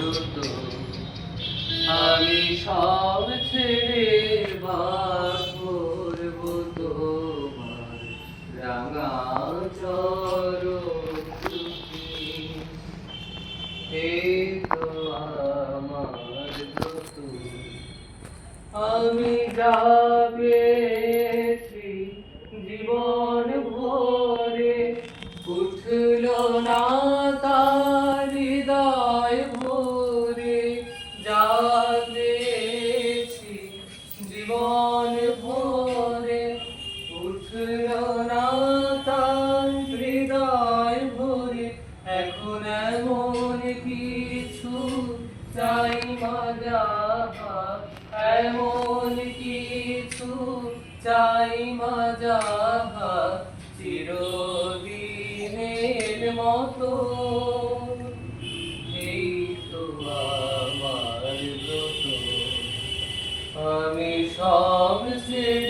ব্রত আমি সব ছেড়ে বার করব তোমার রাঙা তো আমার আমি যাবেছি না তার হৃদয় ভরে এখন এমন কিছু চাই মাজা এমন কিছু চাই মাজা চিরদিনের মতো। এই তো আমার আমি সব ছেড়ে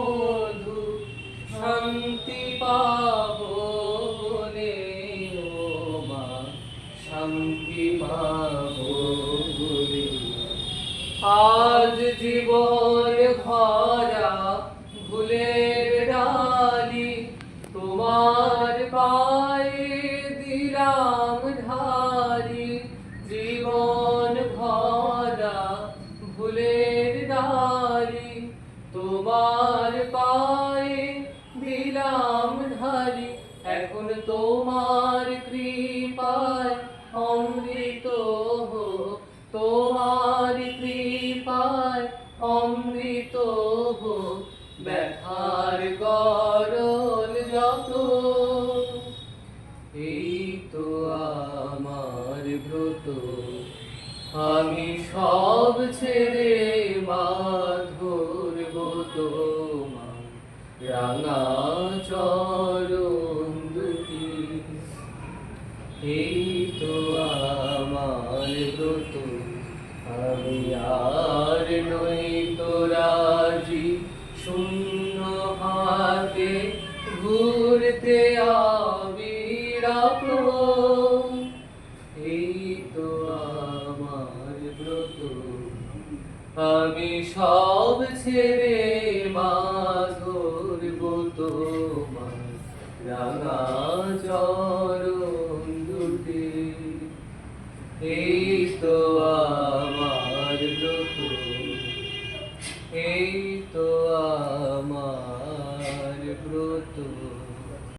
পাবো বলে আজ জীবন ভরা ভুলের ডালি তোমার পায়ে অমৃত তোমার কৃপায় অমৃত ব্যথার গরল যত। এই তো আমার ব্রত আমি সব ছেড়ে আমি আর নই হাতে ঘুরতে এই ব্রত, আমি সব ছেড়ে মা ধরব তোমার রাঙা চরণ এই তো আমার ব্রত।